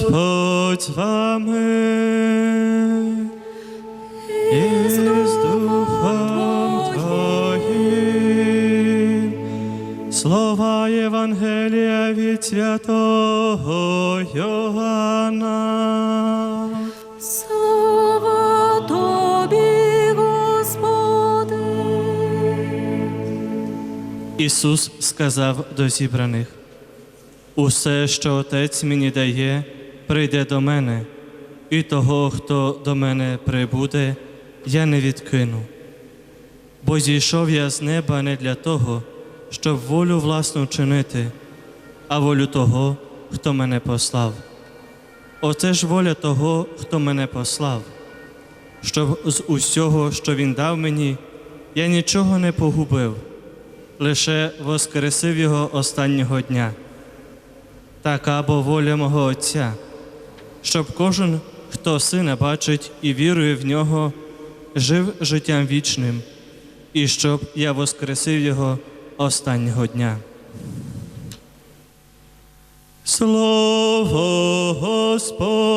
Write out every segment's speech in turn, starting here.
Господь з вами і з Духом Твоїм. Слова Євангелія від святого Йоанна. Слава Тобі, Господи. Ісус сказав до зібраних: Усе, що Отець мені дає, прийде до мене, і того, хто до мене прибуде, я не відкину. Бо зійшов я з неба не для того, щоб волю власну чинити, а волю того, хто мене послав. Оце ж воля того, хто мене послав, щоб з усього, що він дав мені, я нічого не погубив лише воскресив його останнього дня. Така бо воля мого Отця, щоб кожен, хто сина бачить і вірує в нього, жив життям вічним, і щоб я воскресив його останнього дня. Слово Господнє.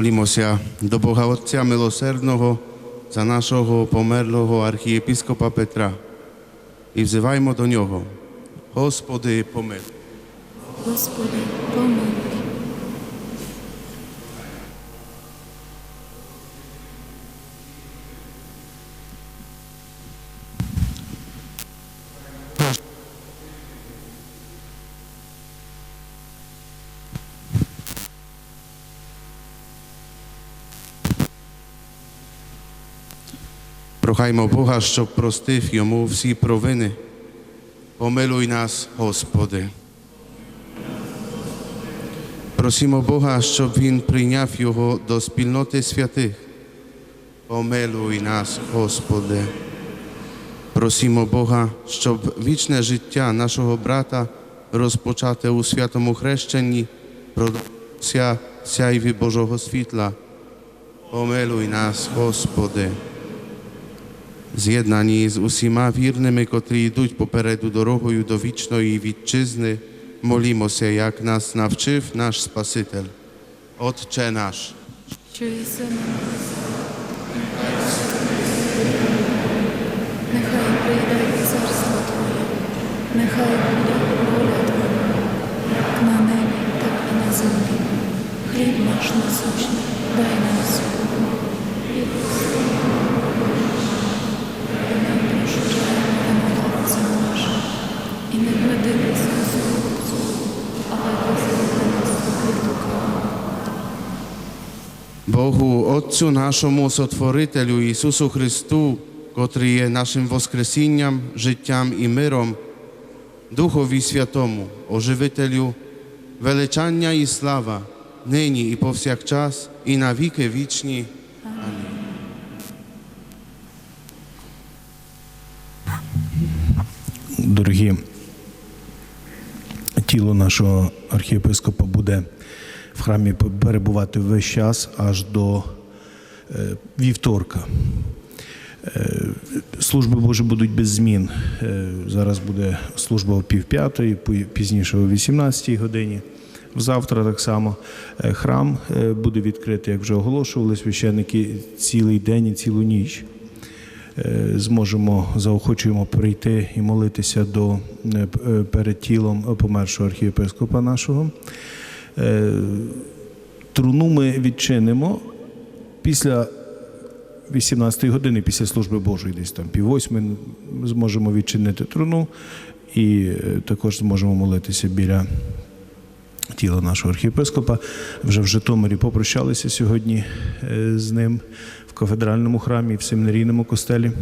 Молімося до Бога Отця Милосердного за нашого померлого архієпископа Петра і взиваємо до нього. Господи, помилуй. Господи, помилуй. Прохаймо Бога, щоб простив йому всі провини. Помилуй нас, Господи. Просимо Бога, щоб Він прийняв його до спільноти святих. Помилуй нас, Господи. Просимо Бога, щоб вічне життя нашого брата розпочате у святому хрещенні в сяйві Божого світла. Помилуй нас, Господи. З'єднані з усіма вірними, котрі йдуть попереду дорогою до вічної вітчизни, молімося, як нас навчив наш Спаситель. Отче наш, що єси на небесах, Нехай прийде царство Твоє, нехай буде воля Твоя, як на небі, так і на землі. Хліб наш насущний, дай нам сьогодні. І прости нам, і ми прощаємо винуватцям нашим. І не веди нас у спокусу, але визволи нас від лукавого. Богу, Отцю нашому Сотворителю Ісусу Христу, котрий є нашим Воскресінням, життям і миром, Духові Святому, Оживителю, величання і слава, нині і повсякчас, і на віки вічні. дорогі, тіло нашого архієпископа буде в храмі перебувати весь час аж до е, вівторка. Е, Служби Божі будуть без змін. Е, Зараз буде служба о півп'ятої, пу- пізніше о 18-й годині. Завтра так само храм буде відкритий, як вже оголошували священники, цілий день і цілу ніч зможемо заохочуємо прийти і молитися до перед тілом помершого архієпископа нашого. Е, Труну ми відчинимо після 18 години, після служби Божої, десь там пів восьми ми зможемо відчинити труну і е, також зможемо молитися біля тіла нашого архієпископа. Вже в Житомирі попрощалися сьогодні е, з ним в кафедральному храмі, в семінарійному костелі.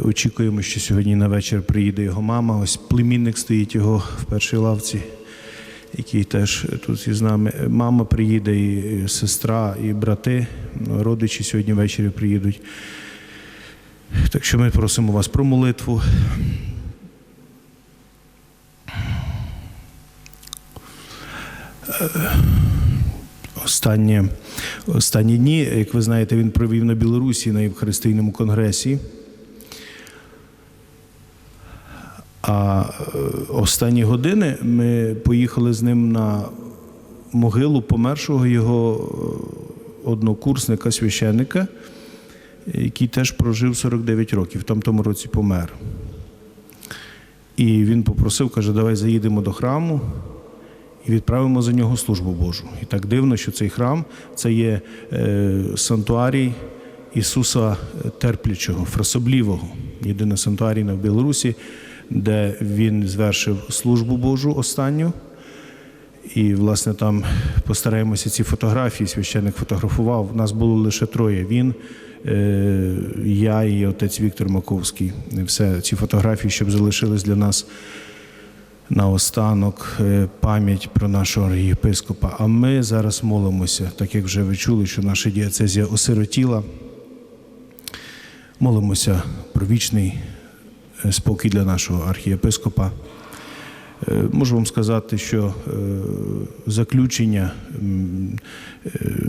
Очікуємо, що сьогодні на вечір приїде його мама. Ось племінник стоїть його в першій лавці, який теж тут із нами. Мама приїде, і сестра, і брати, родичі сьогодні ввечері приїдуть. Так що ми просимо вас про молитву. Останні, останні дні, як ви знаєте, він провів на Білорусі на Євхаристійному конгресі. А е, останні години ми поїхали з ним на могилу помершого його е, однокурсника, священника, який теж прожив 49 років, там тому році помер. І він попросив, каже, давай заїдемо до храму і відправимо за нього службу Божу. І так дивно, що цей храм це є е, сантуарій Ісуса Терплячого, Фрасоблівого, єдина сантуарійна в Білорусі, де він звершив службу Божу останню. І, власне, там постараємося ці фотографії. Священник фотографував. Нас було лише троє. Він, е, я і отець Віктор Маковський. Все ці фотографії, щоб залишились для нас наостанок е, пам'ять про нашого єпископа. А ми зараз молимося, так як вже ви чули, що наша дієцезія осиротіла. Молимося про вічний спокій для нашого архієпископа. Е, Можу вам сказати, що е, заключення е,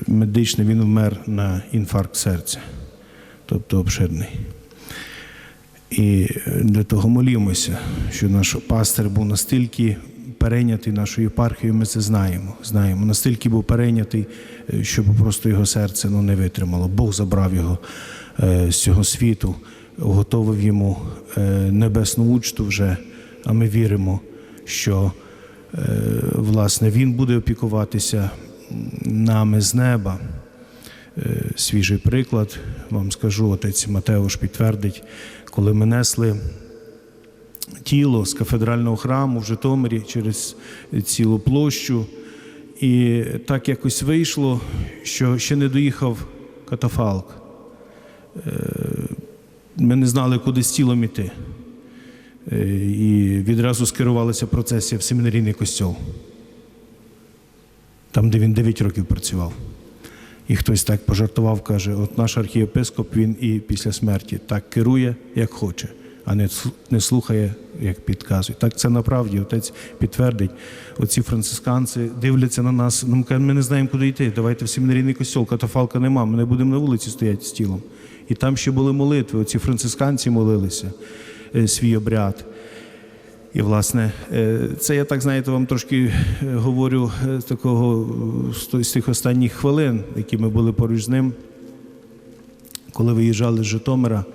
медичне він вмер на інфаркт серця, тобто обширний. І для того молімося, що наш пастир був настільки перейнятий нашою єпархією, ми це знаємо. Знаємо, настільки був перейнятий, щоб просто його серце ну, не витримало. Бог забрав його з цього світу, готовив йому е, небесну учту вже, а ми віримо, що е, власне він буде опікуватися нами з неба. Е, свіжий приклад. Вам скажу, отець Матеуш підтвердить, коли ми несли тіло з кафедрального храму в Житомирі через цілу площу. І так якось вийшло, що ще не доїхав катафалк. Ми не знали, куди з тілом іти. Е, І відразу скерувалася процесія в семінарійний костьол, там, де він 9 років працював. І хтось так пожартував, каже: от наш архієпископ він і після смерті так керує, як хоче, а не, слухає, як підказує. Так це направді отець підтвердить. Оці францисканці дивляться на нас. Кажуть, ми не знаємо, куди йти. Давайте в семінарійний костьол, катафалка нема, ми не будемо на вулиці стояти з тілом. І там ще були молитви. Оці францисканці молилися е, свій обряд. І, власне, е, це я так знаєте, вам трошки е, говорю з такого з тих останніх хвилин, які ми були поруч з ним. Коли виїжджали з Житомира,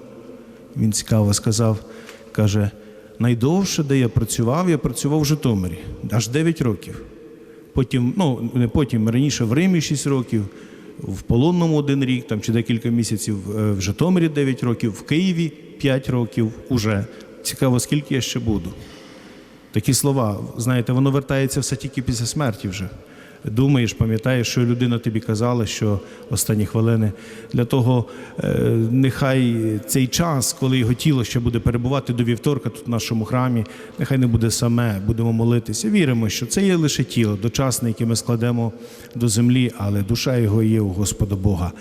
він цікаво сказав, каже, найдовше, де я працював, я працював в Житомирі, аж 9 років. Потім, ну не потім, раніше в Римі 6 років, в Полонному один рік, там чи декілька місяців, е, в Житомирі 9 років, в Києві 5 років уже. Цікаво, скільки я ще буду. Такі слова, знаєте, воно вертається все тільки після смерті вже. Думаєш, пам'ятаєш, що людина тобі казала, що останні хвилини. Для того е, нехай цей час, коли його тіло ще буде перебувати до вівторка тут в нашому храмі, нехай не буде саме, будемо молитися. Віримо, що це є лише тіло, дочасне, яке ми складемо до землі, але душа його є у Господа Бога.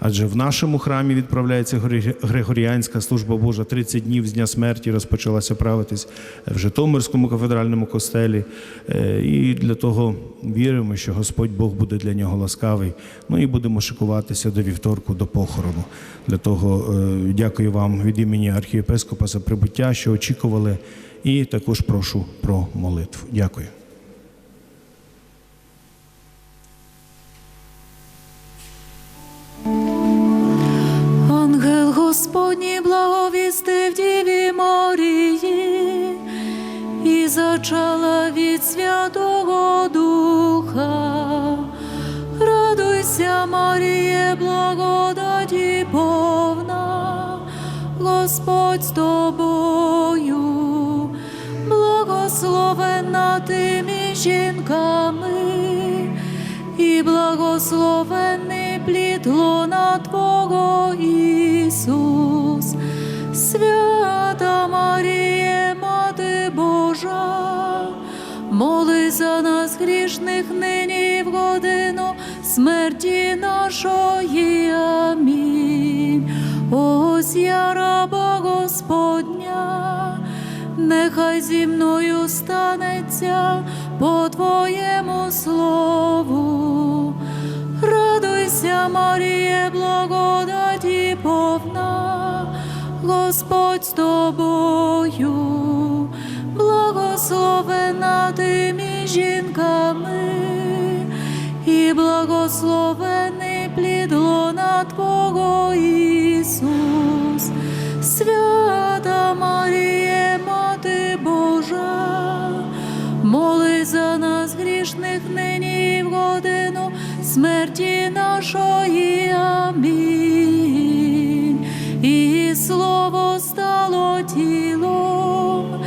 Адже в нашому храмі відправляється Григорі- Григоріанська служба Божа 30 днів з дня смерті розпочалася правитись в Житомирському кафедральному костелі. Е, І для того віримо, що Господь Бог буде для нього ласкавий. Ну і будемо шикуватися до вівторку, до похорону. Для того е, дякую вам від імені архієпископа за прибуття, що очікували, і також прошу про молитву. Дякую. Духа. Радуйся, Маріє, благодаті повна, Господь з тобою, благословена ти між жінками і благословений плід лона Твого Ісус. Свята Маріє, грішних нині в годину смерті нашої. Амінь. Ось я раба Господня, нехай зі мною станеться по Твоєму слову. Радуйся, Маріє, благодаті повна, Господь з тобою, благословена ти жінками, і благословений плід лона Твого Ісус. Свята Маріє, Мати Божа, моли за нас грішних нині в годину смерті нашої. Амінь. І слово стало тілом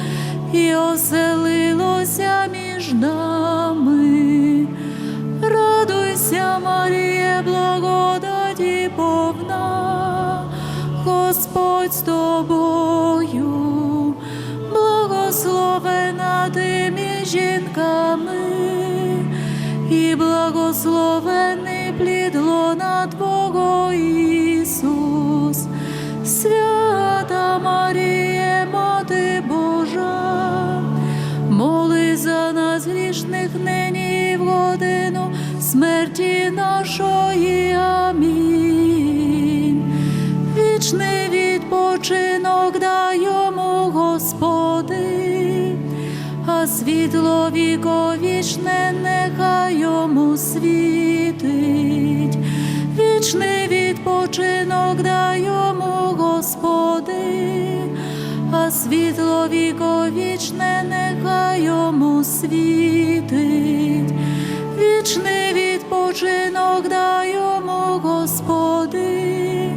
і оселилося між нами. Радуйся, Маріє, благодаті повна, Господь з тобою, благословена ти між жінками, і благословений плід лона Твого смерті нашої. Амінь. Вічний відпочинок дай Господи, а світло віковічне нехай йому світить. Вічний відпочинок дай Господи, а світло віковічне нехай йому світить. Вічний відпочинок дай Господи,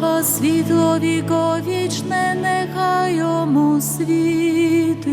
а світло віковічне нехай йому світить.